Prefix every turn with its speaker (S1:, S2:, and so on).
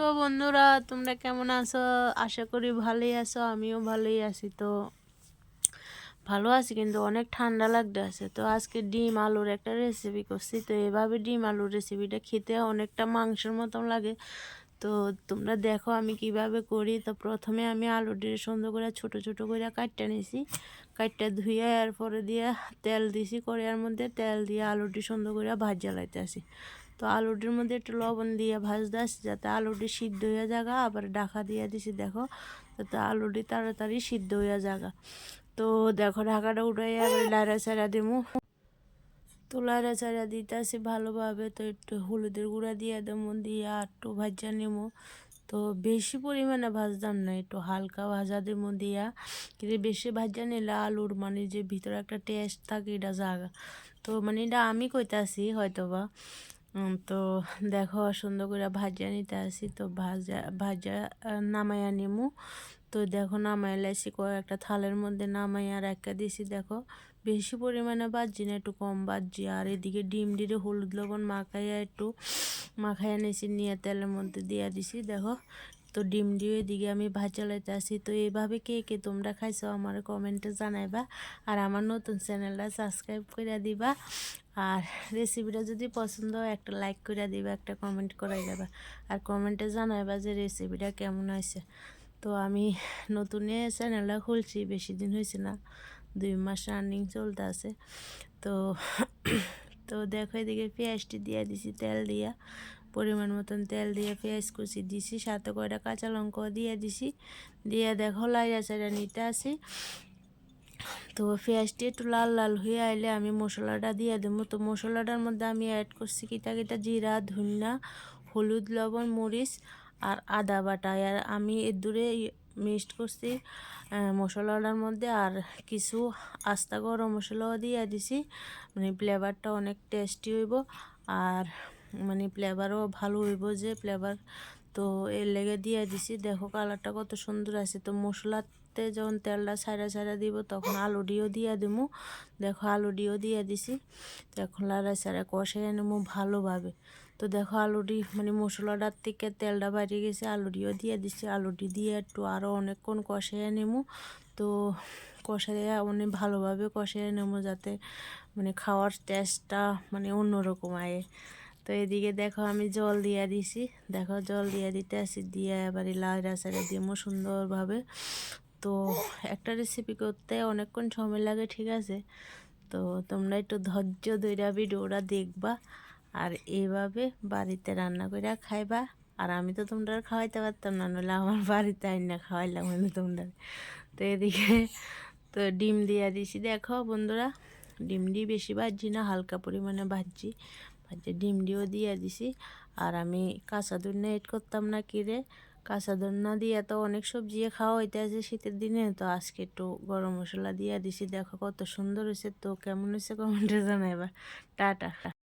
S1: তো বন্ধুরা, তোমরা কেমন আছো? আশা করি ভালোই আছো, আমিও ভালোই আছি। তো ভালো আছি, কিন্তু অনেক ঠান্ডা লাগতে আছে। তো আজকে ডিম আলুর একটা রেসিপি করছি। তো এভাবে ডিম আলুর রেসিপিটা খেতে অনেকটা মাংসের মতন লাগে। তো তোমরা দেখো আমি কীভাবে করি। তো প্রথমে আমি আলুটি সুন্দর করে, ছোট ছোট করে কাটটা নিছি। কাটটা ধুয়ে এরপরে দিয়ে তেল দিছি। কড়াইয়ের মধ্যে তেল দিয়ে আলুটি সুন্দর করে ভাজ জ্বালাইতে আসি তো আলুটির মধ্যে একটু লবণ দিয়ে ভাজতে আসি যাতে আলুটি সিদ্ধ হয়ে জায়গা আবার ঢাকা দিয়ে দিছি, দেখো। যাতে আলুটি তাড়াতাড়ি সিদ্ধ হয়ে জায়গা তো দেখো, ঢাকাটা উঠাই আবার লাইরা সাইরা দিমু। তো লাইরা সাইরা দিতে ভালোভাবে। তো একটু হলুদের গুঁড়া দিয়ে দেবো, দিয়ে একটু ভাজা নেব তো বেশি পরিমাণে ভাজতাম না, একটু হালকা ভাজা দেবো দিয়া। কিন্তু বেশি ভাজা নিলে আলুর মানে যে ভিতরে একটা টেস্ট থাকে, এটা জাগা। তো মানে এটা আমি কইতাছি হয়তো বা তো দেখো সুন্দর করে ভাজা নিতে আসি। তো ভাজা ভাজা নামাইয়া নিমু। তো দেখো নামাই লাইছি কয়েকটা থালের মধ্যে নামাইয়া রাখা দিছি। দেখো বেশি পরিমাণে বাজছি না, একটু কম বাজছি। আর এদিকে ডিম ডিরে হলুদ লবণ মাখাইয়া একটু মাখাইয়া নিয়েছি নিয়ে তেলের মধ্যে দিয়ে দিছি। দেখো তো ডিম দিয়ে এদিকে আমি ভাজা লাইতে আসি। তো এইভাবে কে কে তোমরা খাইছো আমার কমেন্টে জানাইবা আর আমার নতুন চ্যানেলটা সাবস্ক্রাইব করে দিবা। আর রেসিপিটা যদি পছন্দ হয় একটা লাইক করে দিবা, একটা কমেন্ট করাই যাবা। আর কমেন্টে জানাইবা যে রেসিপিটা কেমন হয়েছে। তো আমি নতুনে চ্যানেলটা খুলছি, বেশি দিন হয়েছে না, দুই মাস রানিং চলতে আছে। তো তো দেখো এদিকে পেঁয়াজটি দিয়ে দিছি, তেল দিয়া, পরিমাণ মতন তেল দিয়ে পেঁয়াজ কুচি দিছি, সাথে কয়টা কাঁচা লঙ্কাও দিয়ে দিছি, দিয়ে দেখো লাইয়া চাইরা নিতে আসি। তো পেঁয়াজটি একটু লাল লাল হয়ে আইলে আমি মশলাটা দিয়ে দেবো। তো মশলাটার মধ্যে আমি অ্যাড করছি কিটা কিটা? জিরা, ধনিয়া, হলুদ, লবণ, মরিচ আর আদা বাটা। আর আমি এর দূরে মিক্সড করছি মশলাটার মধ্যে আর কিছু আস্তা গরম মশলাও দিয়ে দিছি। মানে ফ্লেভারটা অনেক টেস্টি হইব আর মানে ফ্লেভারও ভালো হইব যে ফ্লেভার তো এর লেগে দিয়ে দিছি। দেখো কালারটা কত সুন্দর আছে। তো মশলাতে যখন তেলটা ছাড়া ছাড়া দিব, তখন আলুটিও দিয়ে দেবো দেখো আলুটিও দিয়ে দিছি। তো এখন লাড়া ছাড়া কষাই নেব ভালোভাবে। তো দেখো আলুটি মানে মশলাটার থেকে তেলটা বাড়িয়ে গেছে, আলুটিও দিয়ে দিছি। আলুটি দিয়ে একটু আরও অনেকক্ষণ কষাইয়া নেব তো কষাইয়া অনেক ভালোভাবে কষাইয়া নেব যাতে মানে খাওয়ার টেস্টটা মানে অন্যরকম আয়ে। তো এদিকে দেখো আমি জল দিয়ে দিছি। দেখো জল দিয়ে দিতে আসি দিয়ে এবারে লাল রাসারে দিমো সুন্দরভাবে। তো একটা রেসিপি করতে অনেকক্ষণ সময় লাগে, ঠিক আছে? তো তোমরা একটু ধৈর্য ধৈর্য ভিডিওটা দেখবা। আর এইভাবে বাড়িতে রান্না করে খাইবা। আর আমি তো তোমরা খাওয়াইতে পারতাম না, নাহলে আমার বাড়িতে আইন খাওয়াইলাম আমি তোমরা। তো এদিকে, তো ডিম দিয়ে দিছি। দেখো বন্ধুরা, ডিম দিয়ে বেশি ভাজছি না, হালকা পরিমাণে ভাজছি। ভাজে ডিম দিয়েও দিয়ে দিছি। আর আমি কাঁচা না এড করতাম না কিরে কাঁচা না দিয়ে তো অনেক সবজি খাওয়া হইতে আছে শীতের দিনে। তো আজকে একটু গরম মশলা দিয়ে দিছি। দেখো কত সুন্দর হয়েছে তো কেমন হয়েছে কমেন্টে জানাইবা। টাটা।